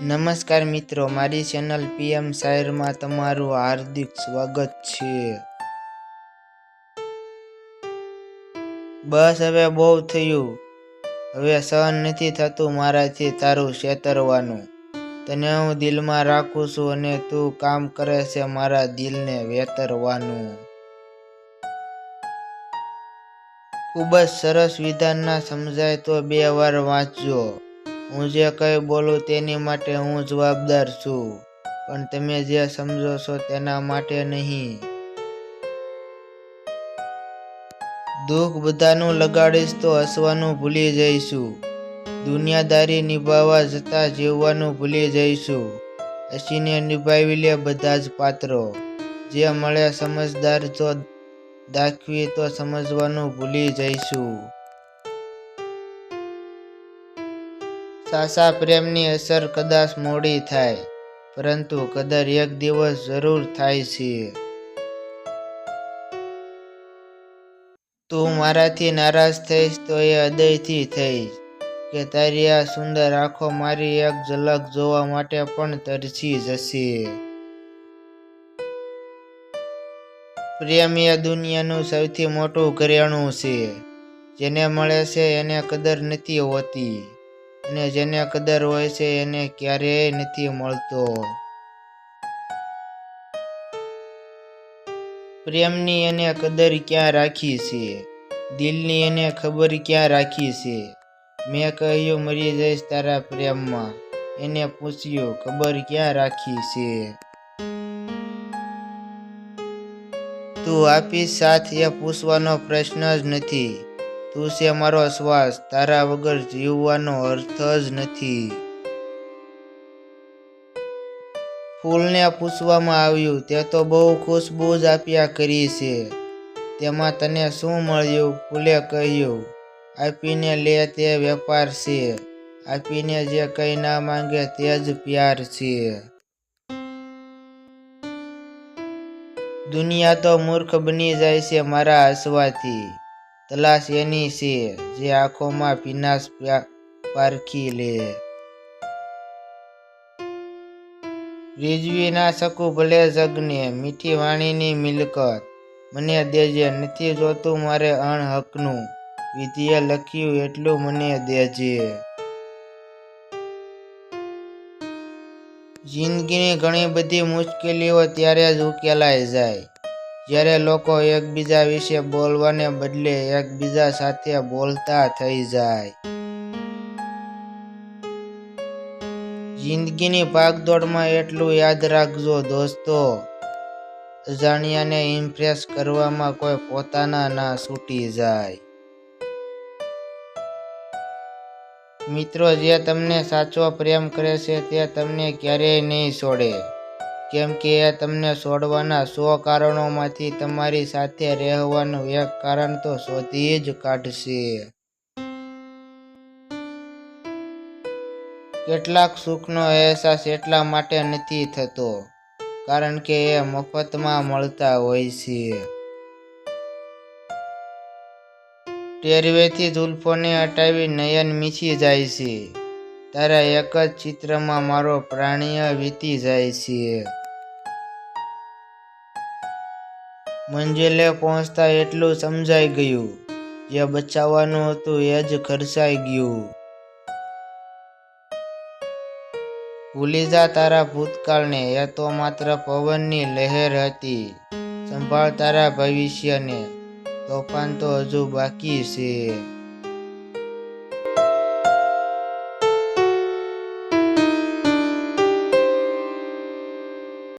નમસ્કાર મિત્રો, મારી ચેનલ પીએમ શાયરમાં તમારું હાર્દિક સ્વાગત છે. બસ હવે બહુ થયું. હવે સહન નથી થતું મારાથી તારું છેતરવાનું તને હું દિલમાં રાખું છું અને તું કામ કરે છે મારા દિલને વેતરવાનું. ખૂબ જ સરસ વિધાનના સમજાય તો બે વાર વાંચજો. હું જે કંઈ બોલું તેની માટે હું જવાબદાર છું, પણ તમે જે સમજો છો તેના માટે નહીં. દુઃખ બધાનું લગાડીશ તો હસવાનું ભૂલી જઈશું. દુનિયાદારી નિભાવવા જતાં જીવવાનું ભૂલી જઈશું. હસીને નિભાવી લે બધા જ પાત્રો. જે મળે સમજદાર જો દાખવી તો સમજવાનું ભૂલી જઈશું. સાચા પ્રેમની અસર કદાચ મોડી થાય, પરંતુ કદર એક દિવસ જરૂર થાય છે. તું મારાથી નારાજ થઈશ તો એ હૃદયથી થઈશ કે તારી આ સુંદર આંખો મારી એક ઝલક જોવા માટે પણ તરસી જશે. પ્રેમ એ દુનિયાનું સૌથી મોટું ઘરેણું છે. જેને મળે છે એને કદર નથી હોતી. અને જેને કદર હોય છે એને ક્યારેય નથી મળતો. પ્રેમની એને કદર ક્યાં રાખી છે? દિલની એને ખબર ક્યાં રાખી છે? મેં કહ્યું, મરી જઈશ તારા પ્રેમમાં. એને પૂછ્યું, ખબર ક્યાં રાખી છે? તું આપીશ સાથ એ પૂછવાનો પ્રશ્ન જ નથી. તું છે મારો શ્વાસ, તારા વગર જીવવાનો અર્થ જ નથી. ફૂલને પૂછવામાં આવ્યું, તે તો બહુ ખુશબુ જ આપ્યા કરી છે. તેમાં તને શું મળ્યું? ફૂલે કહ્યું, આપીને લે તે વેપાર છે. આપીને જે કંઈ ના માંગે તે જ પ્યાર છે. દુનિયા તો મૂર્ખ બની જાય છે મારા હસવાથી. તલાશ એની છે, જે આંખોમાં ભીનાશ પારખી લે. રીઝવી ના શકું ભલે જગને, મીઠી વાણીની મિલકત. મને દેજે, નથી જોતું મારે અણ હકનું. વિધિએ લખ્યું એટલું મને દેજે. જિંદગીની ઘણી બધી મુશ્કેલીઓ ત્યારે જ ઉકેલાઈ જાય. જ્યારે લોકો એકબીજા વિશે બોલવાને બદલે એકબીજા સાથે બોલતા થઈ જાય. જિંદગીની ભાગદોડમાં એટલું યાદ રાખજો દોસ્તો. અજાણ્યાને ઇમ્પ્રેસ કરવામાં કોઈ પોતાના ના છૂટી જાય. મિત્રો, જે તમને સાચો પ્રેમ કરે છે તે તમને ક્યારેય નહીં છોડે. કેમ કે એ તમને છોડવાના સો કારણોમાંથી તમારી સાથે રહેવાનું એક કારણ તો શોધી જ કાઢશે. કેટલાક સુખનો અહેસાસ એટલા માટે નથી થતો, કારણ કે એ મફતમાં મળતા હોય છે. ટેરવેથી જુલ્ફોને હટાવી નયન મીછી જાય છે. તારા એક જ ચિત્રમાં મારો પ્રાણીય વીતી જાય છે મંજિલે પહોંચતા એટલું સમજાઈ ગયું. જે બચાવવાનું હતું એ જ ખર્ચાઈ ગયું. ભૂલી જા તારા ભૂતકાળને, એ તો માત્ર પવનની લહેર હતી. સંભાળ તારા ભવિષ્યને, તોફાન તો હજુ બાકી છે.